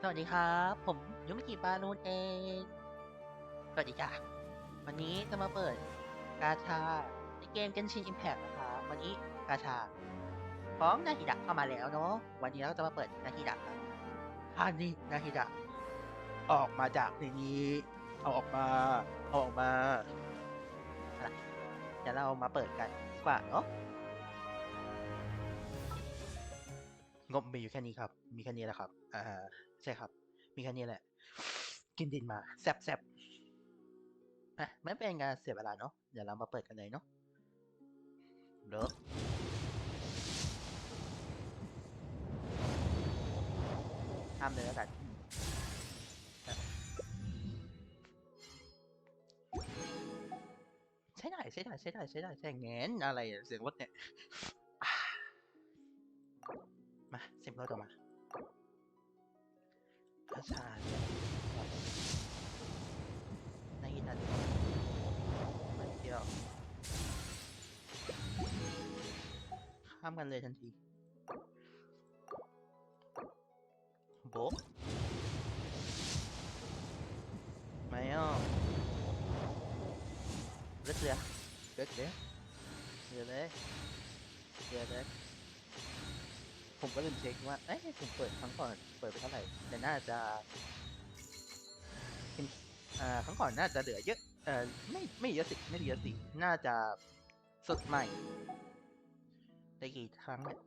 สวัสดีครับ ผมยุมิกิปานูนเอง สวัสดีจ้ะวันนี้จะมาเปิดกาชาในเกม Genshin Impact นะครับวันนี้กาชาพร้อมนาฮิดะเข้ามาแล้วเนาะวันนี้เราจะมาเปิดนาฮิดะกันท่านนี้นาฮิดะออกมาจากในนี้ เอาออกมา เอาออกมาเอาล่ะเดี๋ยวเรามาเปิดกันดีกว่าเนาะ งบมีอยู่แค่นี้ครับ มีแค่นี้แหละครับ อ่า ใช่ครับ มีแค่นี้แหละ กินดินมา แซบแซบอะไม่เป็นการเสียเวลาเนาะ เดี๋ยวเรามาเปิดกันเลยเนาะเลิกทำเลยแล้วกันใช้ได้ใช้ได้ใช้ได้ใช้ได้ใช้แงนอะไรเสียงรถเนี่ย มาเสียงรถออกมาอาชาเนี่ยครับในอินเทอร์เน็ตมาเที่ยวข้ามกันเลยทันทีโบะไม่อะเลือกเรือเลือกเผมก็ลืมเช็คว่าเอ้ยผมเปิดครั้งก่อนเปิดไปเท่าไหร่แต่น่าจะเอ่าครั้งก่อนน่าจะเหลือเยอะเอ่อไม่ไม่เยอะสิไม่เยอะสิน่าจะสดใหม่ได้กี่ครั้งเนี่ย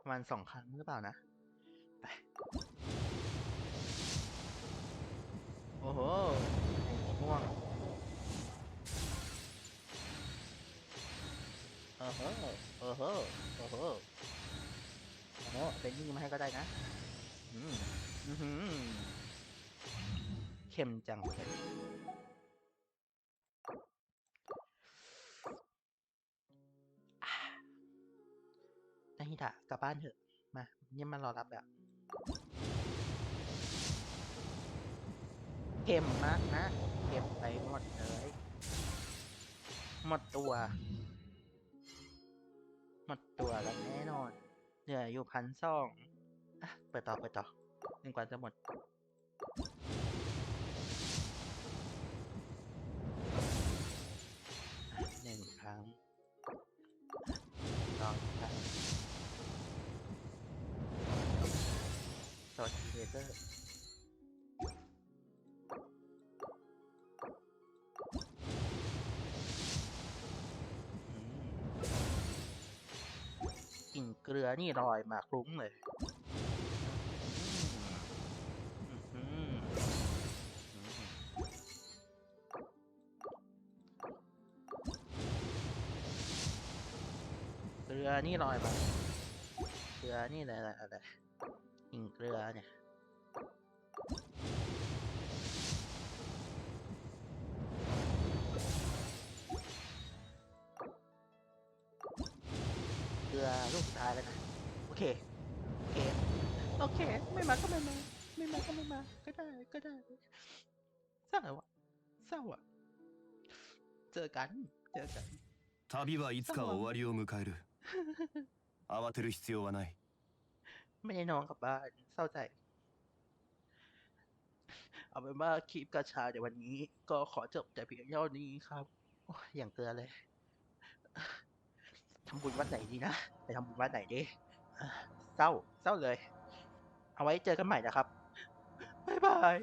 ประมาณสองครั้งหรือเปล่านะไป ออเฮ้อเออเฮ้อเออเฮ้อโอ้โหเป็นนี่มาให้ก็ได้นะอืมอือหือเค็มจังเลยอ่านาฮิดะกลับบ้านเถอะ มาเนี่ยมารอรับแบบเค็มมากนะเค็มไปหมดเลย หมดตัว หมดตัวกันแน่นอน เหลืออยู่พันสองอะเปิดต่อเปิดต่อจนกว่าจะหมด หนึ่งครั้งสองครั้งสวัสดีเลเซอร์ เกลือนี่ลอยมาคลุ้งเลยเกลือนี่ลอยมาเกลือนี่อะไรอะไรกิ่งเกลือเนี่ย เกลือลูกสุดท้ายแล้วนะ โอเค โอเค โอเค ไม่มาก็ไม่มา ไม่มาก็ไม่มา ก็ได้ ก็ได้เศร้าอะเศร้าอะเจอกัน เจอกัน 旅はいつか終わりを迎える慌てる必要はない ไม่ได้นอนกลับบ้านเศร้าใจ เอาเป็นว่าคลิปกระชาเดี๋ยววันนี้ ก็ขอจบแต่เพียงเท่านี้ครับโอ้ยอย่างเกลือเลย ทำบุญวัดไหนดีนะ ไปทำบุญวัดไหนดีเศร้าเศร้าเลย เอาไว้เจอกันใหม่นะครับ บ๊ายบาย